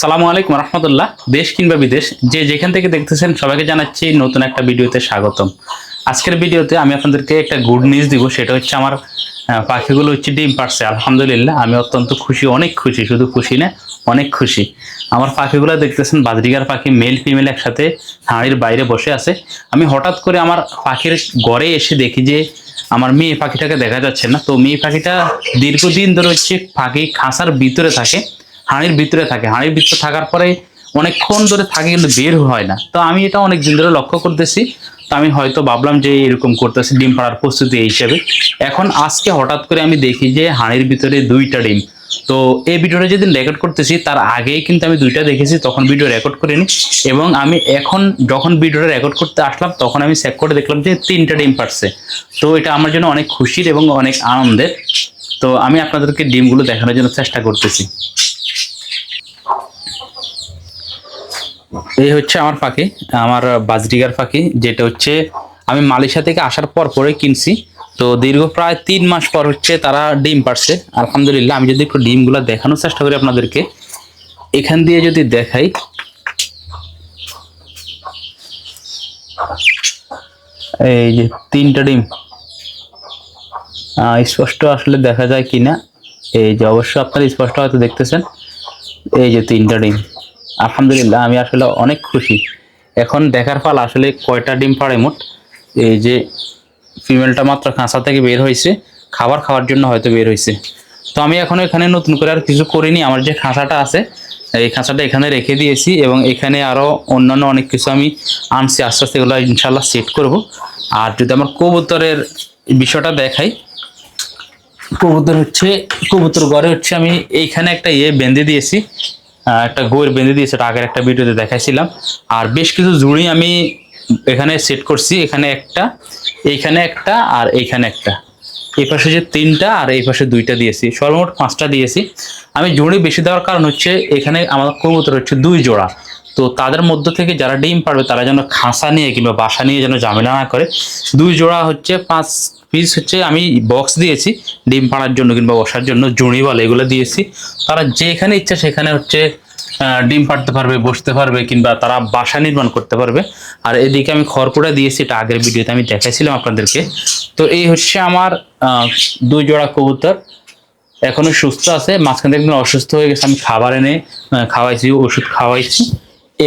আসসালামু আলাইকুম রহমতুল্লাহ। দেশ কিংবা বিদেশ, যে যেখান থেকে দেখতেছেন সবাইকে জানাচ্ছি নতুন একটা ভিডিওতে স্বাগতম। আজকের ভিডিওতে আমি আপনাদেরকে একটা গুড নিউজ দিব, সেটা হচ্ছে আমার পাখিগুলো হচ্ছে ডিম পারছে আলহামদুলিল্লাহ। আমি অত্যন্ত খুশি, অনেক খুশি, শুধু খুশি না, অনেক খুশি। আমার পাখিগুলো দেখতেছেন, বাজরিগার পাখি মেল ফিমেল একসাথে হাঁড়ির বাইরে বসে আছে। আমি হঠাৎ করে আমার পাখির ঘরে এসে দেখি যে আমার মেয়ে পাখিটাকে দেখা যাচ্ছে না। তো মেয়ে পাখিটা দীর্ঘদিন ধরে হচ্ছে পাখি খাঁচার ভিতরে থাকে। হাঁড়ির ভিতরে থাকে। হাঁড়ির ভিতরে থাকার পরে অনেকক্ষণ ধরে থাকে কিন্তু বের হয় না। তো আমি এটা অনেক দিন ধরে লক্ষ্য করতেছি। তো আমি হয়তো ভাবলাম যে এরকম করতেছি ডিম পাড়ার প্রস্তুতি এই হিসেবে। এখন আজকে হঠাৎ করে আমি দেখি যে হাঁড়ির ভিতরে দুইটা ডিম। তো এই ভিডিওটা যেদিন রেকর্ড করতেছি, তার আগেই কিন্তু আমি দুইটা দেখেছি, তখন ভিডিও রেকর্ড করিনি। এবং আমি এখন যখন ভিডিওটা রেকর্ড করতে আসলাম, তখন আমি চেক করে দেখলাম যে তিনটা ডিম পারছে তো এটা আমার জন্য অনেক খুশির এবং অনেক আনন্দের। তো আমি আপনাদেরকে ডিমগুলো দেখানোর জন্য চেষ্টা করতেছি। এই হচ্ছে আমার পাখি, আমার বাজরিগার পাখি, যেটা হচ্ছে আমি মালয়েশিয়া থেকে আসার পর পরে কিনছি। তো দীর্ঘ প্রায় তিন মাস পর হচ্ছে তারা ডিম পারছে আলহামদুলিল্লাহ, আমি যদি একটু ডিমগুলো দেখানোর চেষ্টা করি আপনাদেরকে। এখান দিয়ে যদি দেখাই। এই যে তিনটা ডিম। স্পষ্ট আসলে দেখা যায় কিনা? এই যে অবশ্য আপনারা স্পষ্ট হয়তো দেখতেছেন। এই যে তিনটা ডিম। আলহামদুলিল্লাহ, আমি আসলে অনেক খুশি। এখন দেখার ফল আসলে কয়টা ডিম পাড়ে মোট? এই যে ফিমেলটা মাত্র খাঁচা থেকে বের হয়েছে, খাবার খাওয়ার জন্য হয়তো বের হয়েছে। তো আমি এখন এখানে নতুন করে আর কিছু করিনি, আমার যে খাঁচাটা আছে, এই খাঁচাটা এখানে রেখে দিয়েছি এবং এখানে আরও অন্যান্য অনেক কিছু আমি আনছি, আস্তে আস্তে এগুলো ইনশাল্লাহ সেট করব। আর যদি আমার কবুতরের বিষয়টা দেখাই, কবুতর হচ্ছে, কবুতর ঘরে হচ্ছে আমি এইখানে একটা ইয়ে বেঁধে দিয়েছি একটা গোয়ের বেঁধে দিয়ে সেটা আগের একটা ভিডিওতে দেখাইছিলাম। আর বেশ কিছু জুড়ি আমি এখানে সেট করছি, এখানে একটা, এইখানে একটা আর এইখানে একটা। এই পাশে যে তিনটা আর এই পাশে দুইটা দিয়েছি, সর্বমোট পাঁচটা দিয়েছি। আমি জুড়ি বেশি দেওয়ার কারণ হচ্ছে এখানে আমার কবুতর হচ্ছে দুই জোড়া। তো তাদের মধ্য থেকে যারা ডিম পারবে, তারা যেন খাঁচা নিয়ে কিংবা বাসা নিয়ে যেন ঝামেলা না করে। দুই জোড়া হচ্ছে পাঁচ পিস হচ্ছে, আমি বক্স দিয়েছি, ডিম পাড়ার জন্য কিংবা বসার জন্য, জুড়ি বলে এগুলো দিয়েছি। তারা যেখানে ইচ্ছা সেখানে হচ্ছে ডিম পাড়তে পারবে, বসতে পারবে কিংবা তারা বাসা নির্মাণ করতে পারবে। আর এদিকে আমি খড়কুটা দিয়েছি, এটা আগের ভিডিওতে আমি দেখাইছিলাম আপনাদেরকে। তো এই হচ্ছে আমার দুই জোড়া কবুতর। এখনও সুস্থ আছে, মাঝখান থেকে একদম অসুস্থ হয়ে গেছে, আমি খাবার এনে খাওয়াইছি, ওষুধ খাওয়াইছি।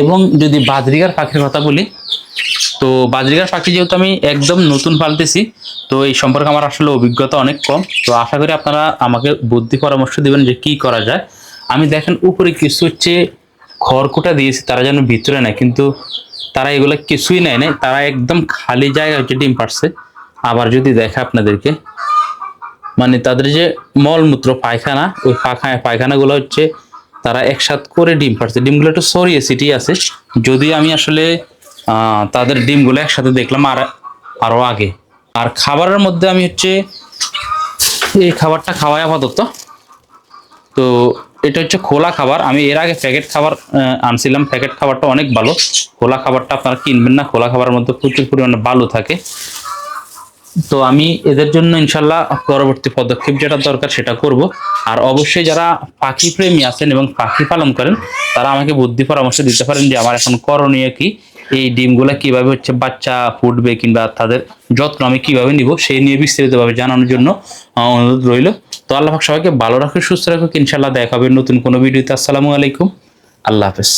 এবং যদি বাজরিগার পাখির কথা বলি, তো বাজরিগার পাখি যেহেতু আমি একদম নতুন পালতেছি, তো এই সম্পর্কে আমার আসলে অভিজ্ঞতা অনেক কম। তো আশা করি আপনারা আমাকে বুদ্ধি পরামর্শ দেবেন যে কি করা যায়। আমি দেখেন উপরে কিছু হচ্ছে খড়কুটা দিয়েছি, তারা যেন ভিতরে নেয়, কিন্তু তারা এগুলো কিছুই নেয় না তারা একদম খালি জায়গায় হচ্ছে ডিম পারছে আবার যদি দেখে আপনাদেরকে মানে তাদের যে মলমূত্র, পায়খানা, ওই পায়খানা পায়খানাগুলো হচ্ছে তারা একসাথ করে ডিম পারছে ডিমগুলো একটু সরিয়ে সিটি আছে। যদি আমি আসলে তাদের ডিমগুলো একসাথে দেখলাম আর, আরও আগে। আর খাবারের মধ্যে আমি হচ্ছে, এই খাবারটা খাওয়াই আপাতত। তো এটা হচ্ছে খোলা খাবার। আমি এর আগে প্যাকেট খাবার আনছিলাম। প্যাকেট খাবারটা অনেক ভালো। খোলা খাবারটা আপনারা কিনবেন না। খোলা খাবারের মধ্যে প্রচুর পরিমাণে বালু থাকে। তো আমি এদের জন্য ইনশাল্লাহ পরবর্তী পদক্ষেপ যেটা দরকার সেটা করব। আর অবশ্যই যারা পাখি প্রেমী আছেন এবং পাখি পালন করেন, তারা আমাকে বুদ্ধি পরামর্শ দিতে পারেন যে আমার এখন করণীয় কি, এই ডিমগুলা কীভাবে হচ্ছে বাচ্চা ফুটবে কিংবা তাদের যত্ন আমি কীভাবে নিব সেই নিয়ে বিস্তারিতভাবে জানানোর জন্য অনুরোধ রইল। তো আল্লাহ সবাইকে ভালো রাখুক, সুস্থ রাখুক। ইনশাল্লাহ দেখা হবে নতুন কোনো ভিডিওতে। আসসালামু আলাইকুম। আল্লাহ হাফেজ।